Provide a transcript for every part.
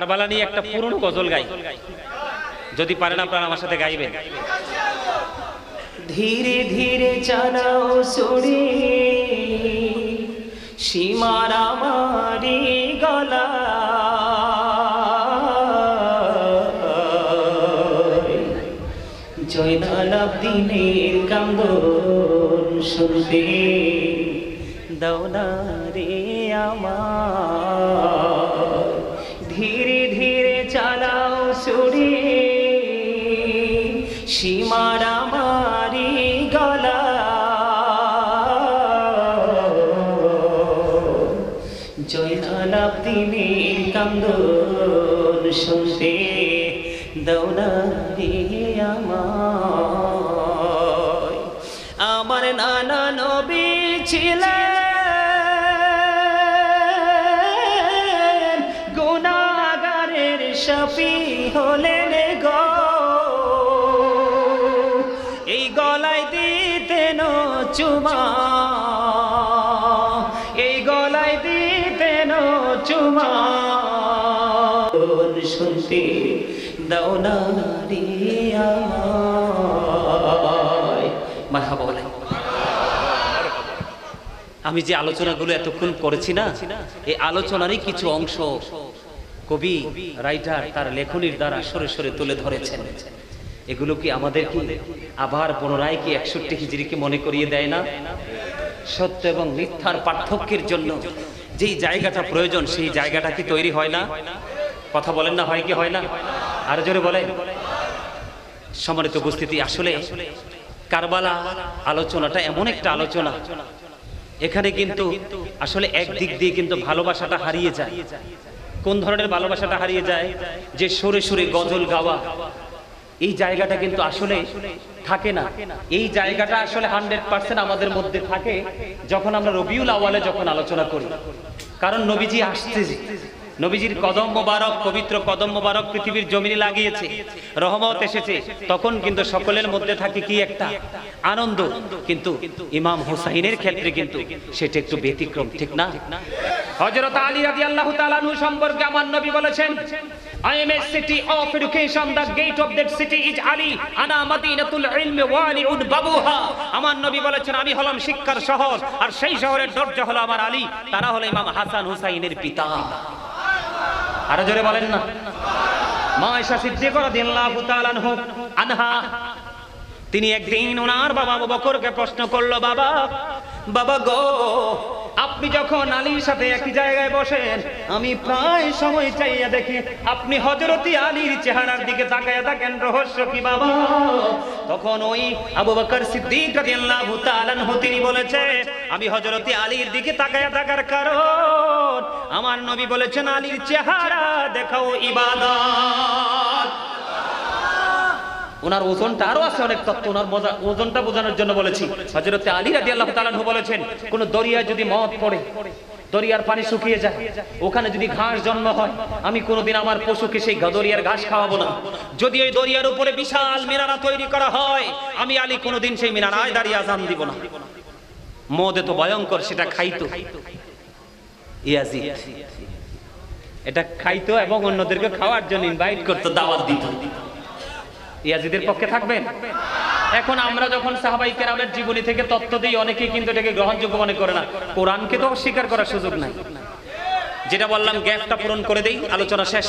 কারবালা নিয়ে একটা পুরনো গজল গাই। যদি পারেন আপনারা আমার সাথে গাইবেন। ধীরে ধীরে চালাও সরে, সীমার আমারি গলা। জয়নাল দিনের কান্দন শুনতে দৌনা রে আমার। ধীরে চালাও সুরে শফি হলেন গো। এই গলায় দিতেন চুমা। এই গলায় দিতেন চুমা। শুনতে দাও না রে মারহাবা বলে। আমি যে আলোচনাগুলো এতক্ষণ করেছি না এই আলোচনারই কিছু অংশ কবি রাইটার তার লেখনির দ্বারা সরে সরে তুলে ধরেছেন। এগুলো কি আমাদের কি আবার পুনরায় কি একষট্টি হিজড়িকে মনে করিয়ে দেয় না? সত্য এবং মিথ্যার পার্থক্যের জন্য যেই জায়গাটা প্রয়োজন, সেই জায়গাটা কি তৈরি হয় না? কথা বলেন না, হয় কি হয় না? আর জোরে বলে সম্মানিত উপস্থিতি, আসলে কারবালা আলোচনাটা এমন একটা আলোচনা। এখানে কিন্তু আসলে এক দিক দিয়ে কিন্তু ভালোবাসাটা হারিয়ে যায়। কোন ধরনের ভালোবাসাটা হারিয়ে যায়? যে সরে সরে গজল গাওয়া। এই জায়গাটা কিন্তু আসলে থাকে না। এই জায়গাটা আসলে হান্ড্রেড পার্সেন্ট আমাদের মধ্যে থাকে যখন আমরা রবিউল আওয়ালে যখন আলোচনা করি। কারণ নবীজি আসছে যে। নবীজির কদম মোবারক, পবিত্র কদম মোবারক পৃথিবীর জমিনে লাগিয়েছে, রহমত এসেছে তখন কিন্তু সকলের মধ্যে থাকে কি একটা আনন্দ কিন্তু ইমাম হুসাইনের ক্ষেত্রে কিন্তু সেটা একটু ব্যতিক্রম, ঠিক না হযরত আলী রাদিয়াল্লাহু তাআলা আনহু সম্পর্কে আমার নবী বলেছেন, I am a city of education. The gate of that city is Ali. আনা মাদিনাতুল ইলমি ওয়ালিউন বাবুহা। আমার নবী বলেছেন, আমি হলাম শিক্ষার শহর, আর সেই শহরের দরজা হলো আমার আলী তারা হলো ইমাম হাসান হুসাইনের পিতা আরও জোরে বলেন না। মা আয়েশা সিদ্দিকা আনহু তিনি একদিন ওনার বাবা আবু বকরকে প্রশ্ন করল, বাবা বাবা গো, আপনি যখন আলীর সাথে একই জায়গায় বসেন, আমি প্রায় সময় চাইয়া দেখি আপনি হজরতি আলীর চেহারার দিকে তাকায়া থাকেন, রহস্য কি বাবা? তখন ওই আবু বকর সিদ্দিক রাদিয়াল্লাহু তাআলা তিনি বলেছে, আমি হজরতি আলীর দিকে তাকায়া থাকার কারণ আমার নবী বলেছেন, আলীর চেহারা দেখাও ইবাদত। ওনার ওজনটা আরও আছে অনেক তত্ত্ব, ওনার ওজনটা বোঝানোর জন্য বলেছি। হজরতে আলী রাজি আল্লাহ তালানহু বলেছেন, কোন দরিয়ায় যদি মদ পড়ে, দরিয়ার পানি শুকিয়ে যায়, ওখানে যদি ঘাস জন্ম হয়, আমি কোনোদিন আমার পশুকে সেই দরিয়ার ঘাস খাওয়াবো না। যদি ওই দরিয়ার উপরে বিশাল মিনারা তৈরি করা হয়, আমি আলী কোনোদিন সেই মিনারায় দাঁড়িয়ে আজান দিব না। মদ এত ভয়ঙ্কর, সেটা খাইতো। ইয়াজিদ এটা খাইতো এবং অন্যদেরকে খাওয়ার জন্য ইনভাইট করতো, দাওয়াত দিত। ইয়াজিদের পক্ষে থাকবেন? এখন আমরা যখন সাহাবাই কেরামের জীবনী থেকে তত্ত্ব দিই, অনেকেই কিন্তু এটাকে গ্রহণযোগ্য মনে করে না। কোরআনকে তো স্বীকার করার সুযোগ নাই। যেটা বললাম, গ্যাপটা পূরণ করে দেই, আলোচনা শেষ।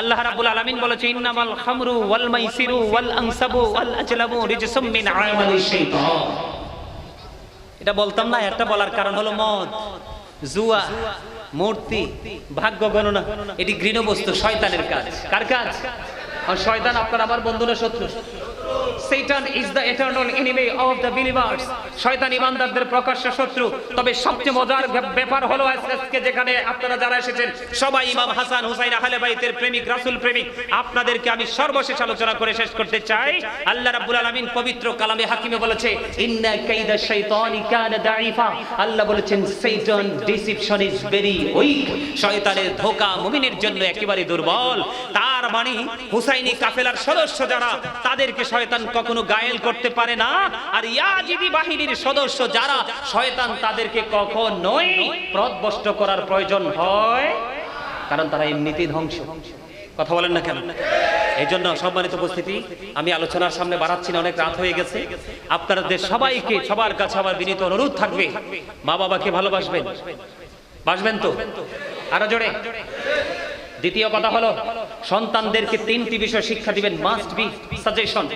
আল্লাহ রাব্বুল আলামিন বলেছে, ইন্নামাল খামরু ওয়াল মাইসিরু ওয়াল আনসাবু ওয়াল আজলামু রিজসুম মিন আমালিশ শাইতান। এটা বলতাম না, একটা বলার কারণ হলো মদ। জুয়া, মূর্তি, ভাগ্য গণনা, এটি ঘৃণ বস্তু শয়তানের কাজ। কার কাজ? আর শয়তান আপনার আমার বন্ধুরা শত্রু। Satan is the eternal enemy of the believers. শয়তান ইমানদারদের প্রকাশ্য শত্রু। তবে সবচেয়ে মজার ব্যাপার হলো আজকে যেখানে আপনারা যারা এসেছেন, সবাই ইমাম হাসান হুসাইন আহলে বাইতের প্রেমিক, রাসূল প্রেমিক। আপনাদেরকে আমি সর্বশেষ আলোচনা করে শেষ করতে চাই। আল্লাহ রাব্বুল আলামিন পবিত্র কালামে হাকিমে বলেছে, ইন্না কাইদা শাইতানি কানা দাঈফা। আল্লাহ বলেছেন, শয়তান ডিসিপশন ইজ ভেরি উইক। শয়তানের ধোঁকা মুমিনের জন্য একেবারে দুর্বল। তার মানে হুসাইনি কাফেলার সদস্য যারা, তাদেরকে শয়তান কখনো গায়েল করতে পারে না। আর ইয়াজিদি বাহিনীর সদস্য যারা, শয়তান তাদেরকে কখনোই প্রদবষ্ট করার প্রয়োজন হয়। কারণ তারা এমনিতেই ধ্বংস। কথা বলেন না কেন? এই জন্য সম্মানিত উপস্থিতি, আমি আলোচনার সামনে বাড়াচ্ছি না, অনেক রাত হয়ে গেছে। আপনাদের সবাইকে সবার কাছে আমার বিনীত অনুরোধ থাকবে। মা বাবাকে ভালোবাসবেন। বাসবেন তো? আরও জোরে। দ্বিতীয় কথা হলো, সন্তানদেরকে তিনটি বিষয় শিক্ষা দিবেন মাস্ট বি সাজেশন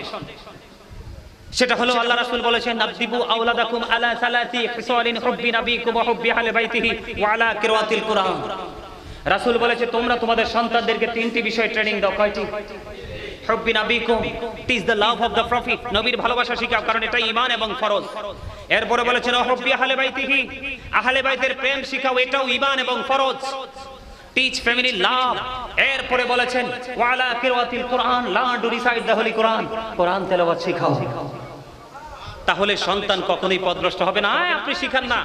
সেটা হলো আল্লাহ রাসূল বলেছেন নাদিবু আওলাদাকুম আলা সালাতি খিসালিন হুব্বি নাবিকুম ওয়া হুব্বি আহলি বাইতিহি ওয়া আলা কিরাতিল কুরআন। রাসূল বলেছে, তোমরা তোমাদের সন্তানদেরকে তিনটি বিষয় ট্রেনিং দাও, কয়টি? হুব্বি নাবিকুম teach the love of the prophet নবীর ভালোবাসা শিখাও, কারণ এটা ঈমান এবং ফরজ। এরপরে বলেছেন হুব্বি আহলি বাইতিহি, আহলে বাইতের প্রেম শিখাও, এটাও ঈমান এবং ফরজ। টিচ ফ্যামিলি লাভ এরপরে বলেছেন, ওয়ালা কিরাতিল Quran learn to recite the holy Quran. Quran তেলাওয়াত শিখাও। তাহলে সন্তান কখনোই পদভ্রষ্ট হবে না। আপনি শিখান না।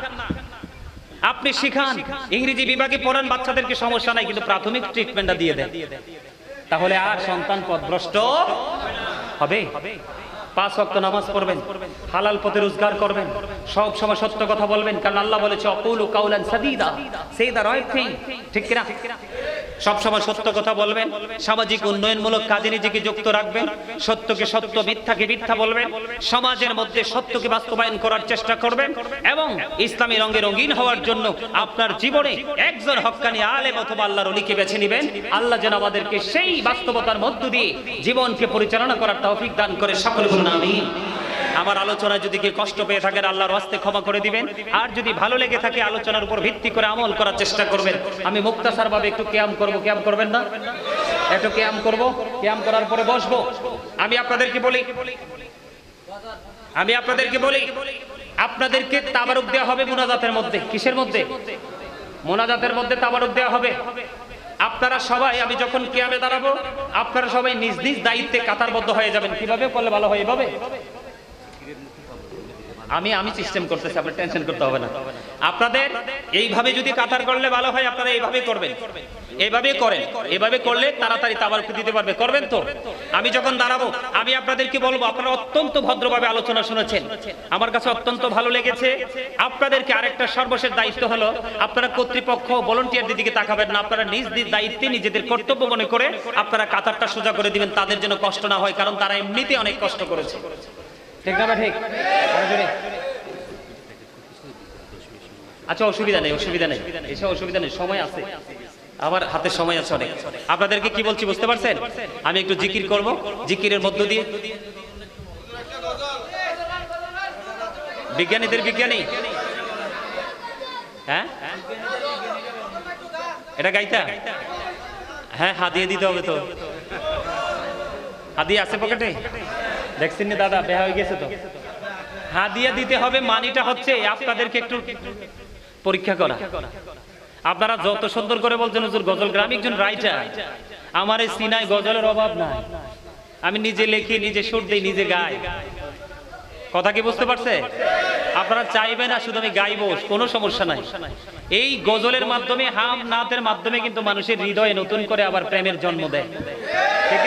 আপনি শিখান। ইংরেজি বিভাগে পড়ান, বাচ্চাদেরকে সমস্যা নাই, কিন্তু প্রাথমিক ট্রিটমেন্টটা দিয়ে দেন। তাহলে আর সন্তান পদভ্রষ্ট হবে। পাঁচ অক্ত নামাজ পড়বেন, হালাল পথে রোজগার করবেন, সব সময় সত্য কথা বলবেন, কারণ আল্লাহ বলেছে অপৌল কাউলান সাদিদা। সেই দা রয় ঠিক কিনা? সব সময় সত্য কথা বলবেন, সামাজিক উন্নয়নমূলক কাজে নিজেকে যুক্ত রাখবেন, সত্যকে সত্য, মিথ্যাকে মিথ্যা বলবেন, সমাজের মধ্যে সত্যকে বাস্তবায়ন করার চেষ্টা করবেন এবং ইসলামী রঙে রঙিন হওয়ার জন্য আপনার জীবনে একজন হক্কানি আলেম অথবা আল্লাহর অলিকে বেছে নেবেন। আল্লাহ যেন আমাদেরকে সেই বাস্তবতার মধ্য দিয়ে জীবনকে পরিচালনা করার তৌফিক দান করে সকলে বলুন আমিন। আমার আলোচনায় যদি কেউ কষ্ট পেয়ে থাকেন, আল্লাহর ওয়াস্তে ক্ষমা করে দিবেন। আর যদি ভালো লেগে থাকে, আলোচনার উপর ভিত্তি করে আমল করার চেষ্টা করবেন। আমি মুক্তাসার ভাবে একটু ক্যাম করব ক্যাম করবেন না? একটু ক্যাম করব ক্যাম করার পরে বসবো। আমি আপনাদেরকে বলি, আমি আপনাদেরকে বলি, আপনাদেরকে তাবারুক দেওয়া হবে মোনাজাতের মধ্যে। কিসের মধ্যে? মোনাজাতের মধ্যে তাবারুক দেওয়া হবে। আপনারা সবাই, আমি যখন কিয়ামে দাঁড়াবো, আপনারা সবাই নিজ নিজ দায়িত্বে কাতারবদ্ধ হয়ে যাবেন। কীভাবে? করলে ভালো হয় এভাবে? আমি আমি সিস্টেম করতেছি, আপনার টেনশন করতে হবে না। আপনাদের এইভাবে যদি কাতার করলে ভালো হয়, আপনারা এইভাবে করবেন। এইভাবে করেন। এইভাবে করলে তাড়াতাড়ি তাবার দিতে পারবে। করবেন তো? আমি যখন দাঁড়াবো, আমি আপনাদেরকে বলব, আপনারা অত্যন্ত ভদ্রভাবে আলোচনা শুনেছেন। আমার কাছে অত্যন্ত ভালো লেগেছে। আপনাদেরকে আরেকটা সর্বশেষ দায়িত্ব হলো, আপনারা কর্তৃপক্ষ, ভলেন্টিয়ারদের দিকে তাকাবেন না। আপনারা নিজ নিজ দায়িত্বে নিজেদের কর্তব্য মনে করে আপনারা কাতারটা সোজা করে দিবেন। তাদের জন্য কষ্ট না হয়, কারণ তারা এমনিতে অনেক কষ্ট করেছে। ঠিক না ঠিক? আচ্ছা অসুবিধা নেই অসুবিধা নেই। এসব অসুবিধা নেই, সময় আছে। আমার হাতে সময় আছে অনেক। আপনাদেরকে কি বলছি, বুঝতে পারছেন? আমি একটু জিকির করব। জিকিরের মধ্য দিয়ে। বিজ্ঞানীদের বিজ্ঞানী? হ্যাঁ? এটা গাইতা? হ্যাঁ হাত দিয়ে দিতে হবে তো। হাত দিয়ে আছে পকেটে? দেখছেন নি দাদা? বেহা হয়ে গেছে তো। হাদিয়া দিতে হবে মানিটা হচ্ছে আপনাদেরকে একটু পরীক্ষা করা। আপনারা যত সুন্দর করে বলছেন, হুজুর, গজল গ্রাম একজন রাইটার আমার এই সিনায় গজলের অভাব নাই। আমি নিজে লেখি, নিজে সুর দিই, নিজে গাই। কথা কি বুঝতে পারছে? আপনারা চাইবেন না শুধু আমি গাইবো, কোনো সমস্যা নাই। এই গজলের মাধ্যমে, হাম নাতের মাধ্যমে কিন্তু মানুষের হৃদয়ে নতুন করে আবার প্রেমের জন্ম দেয়। ঠিক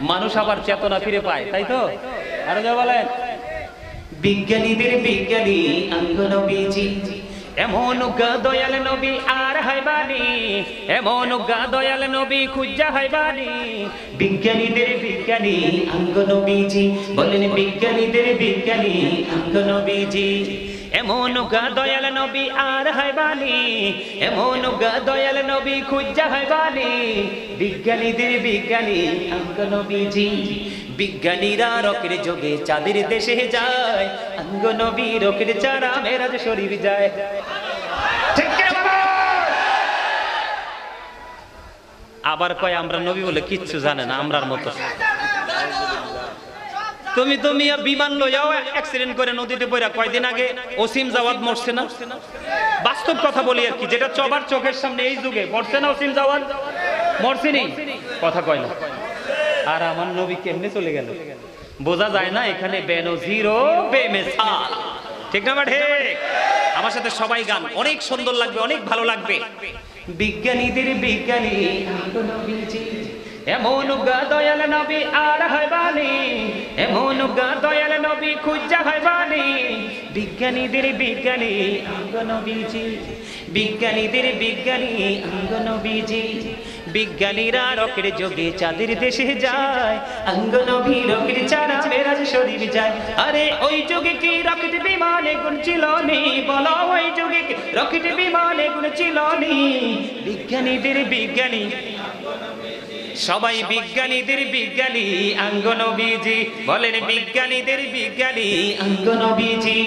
মানুষ আবার চেতনা ফিরে পায়, তাই তো? আরও যা বলেন। বিজ্ঞানীদের বিজ্ঞানী আঙ্গ নবীজি, এমন দয়াল নবী আর হাইবানি এমন দয়াল নবী খুঁজা হাইবানি বিজ্ঞানীদের বিজ্ঞানী আঙ্গ নবীজি, বলেন বিজ্ঞানীদের বিজ্ঞানী আঙ্গ নবীজি। এমন গা দয়াল নবী আর হাইবানি এমন গা দয়াল নবী খুঁজা হাইবানি বিজ্ঞানীদের বিজ্ঞানী আঙ্গ নবীজি। বিজ্ঞানীরা রকের যোগে চাঁদের দেশে যায়। আঙ্গ নবী রকের চারা মেরাজ শরীর যায়? আবার কয়, আমরা নবী বলে কিচ্ছু জানে না, আমরার মতো। তুমি তো মিয়া বিমান লইয়াও অ্যাক্সিডেন্ট করে নদীতে পড়া কয়দিন আগে ওসিম জাওয়াদ মরছে না? বাস্তব কথা বলি আর কি, যেটা চবার চোখের সামনে এই যুগে, মরছে না ওসিম জাওয়াদ মরছিনি কথা কয় না। আর আমার নবী কেমনে চলে গেল? বোঝা যায় না এখানে বেনজির ও বেমেসাল। ঠিক না ঠিক? আমার সাথে সবাই গান, অনেক সুন্দর লাগবে, অনেক ভালো লাগবে। বিজ্ঞানীদের বিজ্ঞানী এমন গা দয়াল নবী আর হইবানি এমন গা দয়াল নবী খুঁজা হইবানি বিজ্ঞানীদের বিজ্ঞানী আঙ্গ নবীজি। বিজ্ঞানীদের বিজ্ঞানী অঙ্গনবীজি বিজ্ঞানীরা রকের যোগে চাঁদের দেশে যায়। অঙ্গনবী রকের চারা মেরাজ শরীর যায়। আরে ওই যুগে কি রকেট বিমানে গুণ ছিল নি? বলো ওই যুগে রকেট বিমানে গুণ ছিল নি? বিজ্ঞানীদের বিজ্ঞানী সবাই বিজ্ঞানীদের বিজ্ঞানী অঙ্গনবীজি বলেন বিজ্ঞানীদের বিজ্ঞানী অঙ্গনবীজি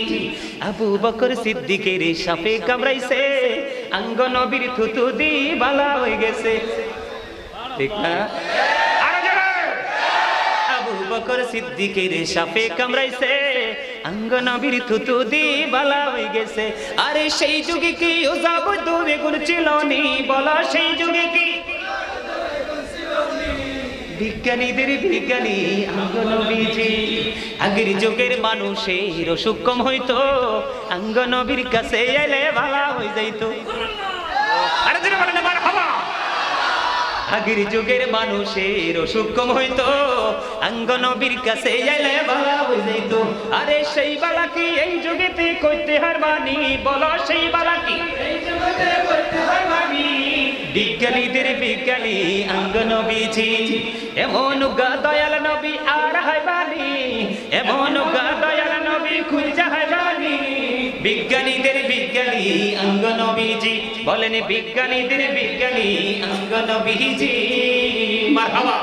আবু বকর সিদ্দিকের সাপে কামড়াইছে অঙ্গনবীর থুতু দি বালা হয়ে গেছে। ঠিক না? আরে সেই যুগে কি ও যাব ছিল নি? বলো সেই যুগে কি? বিজ্ঞানীদের বিজ্ঞানী অঙ্গনবীজি আগের যুগের মানুষের অসুখ কম হইতো অঙ্গনবীর কাছে এলে ভালা হয়ে যাইতো। আগের যুগের মানুষের অসুখ কম হইতো অঙ্গনবীর কাছে এলে ভালা হয়ে যাইতো। আরে সেই বালা কি এই যুগেতে কইতে হারবানি? বলো সেই বালা কি? এই যুগেতে কইতে হারবানি? বিজ্ঞানীদের বিজ্ঞানী, অঙ্গনবীজি। এমন গা দয়াল নবী আর হাইবানি এমন গা দয়াল নবী খুঁজা হাইবানি বিজ্ঞানীদের বিজ্ঞানী, অঙ্গনবীজি। বলেন বিজ্ঞানীদের বিজ্ঞানী, অঙ্গনবীজি। মারহাবা।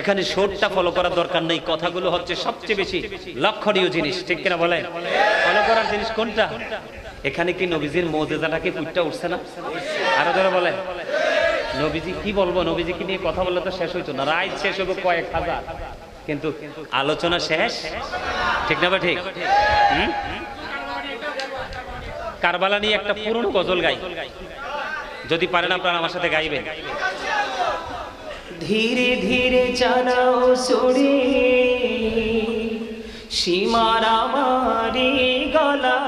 এখানে শোরটা ফলো করার দরকার নেই। কথাগুলো হচ্ছে সবচেয়ে বেশি লক্ষণীয় জিনিস। ঠিক কিনা বলেন? ফলো করার জিনিস কোনটা? এখানে কি নবীজির মৌজেদাটাকে কুটটা উঠছে না? আরও ধরে বলেন নবীজি কি বলব? নবীজিকে নিয়ে কথা বললে তো শেষ হইতো না। রায় শেষ হবে কয়েক হাজার। কিন্তু আলোচনা শেষ? ঠিক না বা ঠিক? কারবালা নিয়ে একটা পুরনো গজল গাই। যদি পারেন আপনারা আমার সাথে গাইবেন। ধীরে ধীরে চালাও সরে, সীমার আমারি গলা।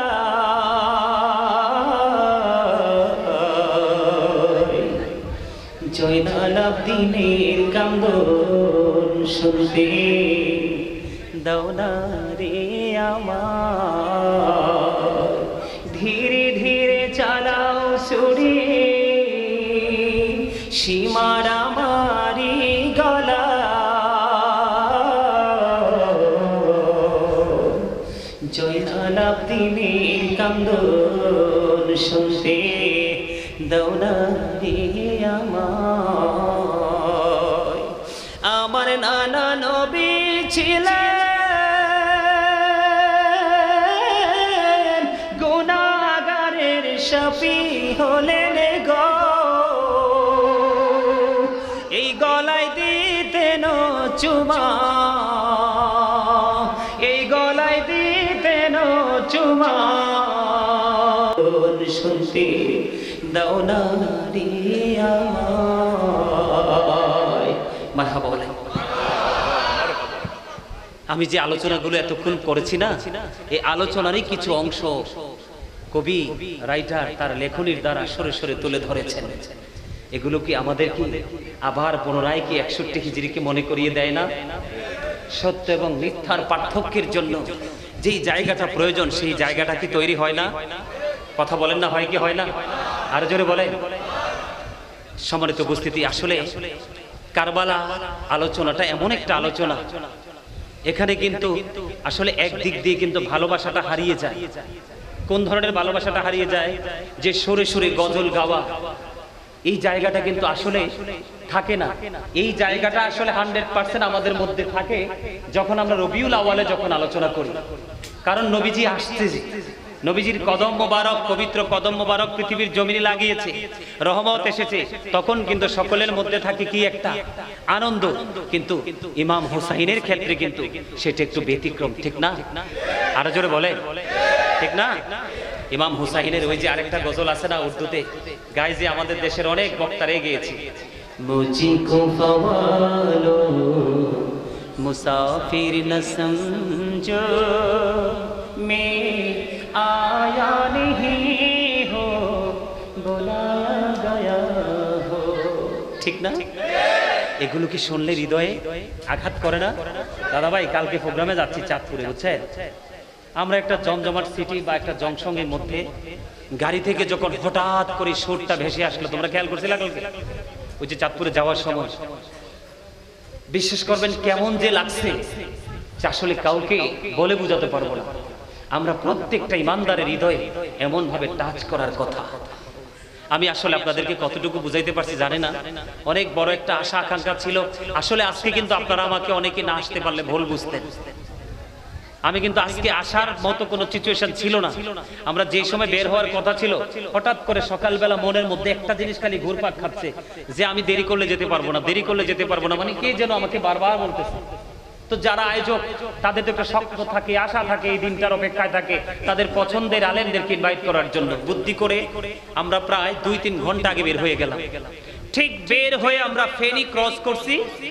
দিনের কান্দন শুনবে দৌলা রে আমার ছিলেন গুণাগারের শফি হলেন গো। এই গলায় দিতেন চুমা, এই গলায় দিতেন চুমা। শুনতে দাও না। আমি যে আলোচনাগুলো এতক্ষণ করেছি না, এই আলোচনারই কিছু অংশ কবি, রাইটার, তার লেখনির দ্বারা সরে সরে তুলে ধরেছেন। এগুলো কি আমাদের আবার পুনরায় কি একষট্টি হিজড়িকে মনে করিয়ে দেয় না? সত্য এবং মিথ্যার পার্থক্যের জন্য যেই জায়গাটা প্রয়োজন, সেই জায়গাটা কি তৈরি হয় না? কথা বলেন না, হয় কি হয় না? আর জোরে বলেন। সম্মানিত উপস্থিতি, আসলে কারবালা আলোচনাটা এমন একটা আলোচনা এখানে কিন্তু আসলে একদিক দিয়ে কিন্তু ভালোবাসাটা হারিয়ে যায়। কোন ধরনের ভালোবাসাটা হারিয়ে যায়? যে সরে সরে গজল গাওয়া। এই জায়গাটা কিন্তু আসলে থাকে না। এই জায়গাটা আসলে হান্ড্রেড পার্সেন্ট আমাদের মধ্যে থাকে যখন আমরা রবিউল আওয়ালে যখন আলোচনা করি। কারণ নবীজি আসছে যে। নবীজির কদম মোবারক, পবিত্র কদম মোবারক পৃথিবীর জমিনে লাগিয়েছে, রহমত এসেছে। তখন কিন্তু সকলের মধ্যে থাকে কি একটা? আনন্দ। কিন্তু ইমাম হুসাইনের ক্ষেত্রে কিন্তু সেটা একটু ব্যতিক্রম, ঠিক না? আরও জোরে বলে ঠিক না? ইমাম হুসাইনের ওই যে আরেকটা গজল আছে না উর্দুতে? গায়ে যে আমাদের দেশের অনেক বক্তারে গিয়েছে। মুসাফির না সমঝো মে आया नहीं हो बुलाया गया हो ঠিক না এগুলো কি শুনলে হৃদয়ে আঘাত করে না দাদা ভাই কালকে প্রোগ্রামে যাচ্ছি চাঁদপুরে বুঝছেন আমরা একটা জমজমাট সিটি বা একটা জংশনের মধ্যে গাড়ি থেকে যখন হঠাৎ করে সুরটা ভেসে আসলো তোমরা খেয়াল করছিলে কালকে ওই যে চাঁদপুরে যাওয়ার সময় বিশ্বাস করবেন কেমন যে লাগছে যে আসলে কাউকে বলে বোঝাতে পারবো না আমরা প্রত্যেকটা ইমানদারের হৃদয়ে এমন ভাবে টাচ করার কথা। আমি আসলে আপনাদেরকে কতটুকু বুঝাইতে পারছি জানি না। অনেক বড় একটা আশা, আকাঙ্ক্ষা ছিল। আসলে আজকে কিন্তু আপনারা আমাকে অনেকে না আসতে পারলে ভুল বুঝতেন। আমি কিন্তু আজকে আসার মতো কোনো সিচুয়েশন ছিল না। আমরা যে সময় বের হওয়ার কথা ছিল, হঠাৎ করে সকালবেলা মনের মধ্যে একটা জিনিস খালি ঘুরপাক খাচ্ছে যে আমি দেরি করলে যেতে পারব না, দেরি করলে যেতে পারব না। মানে কে যেন আমাকে বারবার বলতেছে। তো যারা আয়োজক, তাদের তো একটা শক্ত থাকে, আশা থাকে, এই দিনটার অপেক্ষায় থাকে। তাদের পছন্দের আলেমদেরকে ইনভাইট করার জন্য। বুদ্ধি করে আমরা প্রায় দুই তিন ঘণ্টা আগে বের হয়ে গেলাম। ঠিক বের হয়ে আমরা ফেনি ক্রস করছি।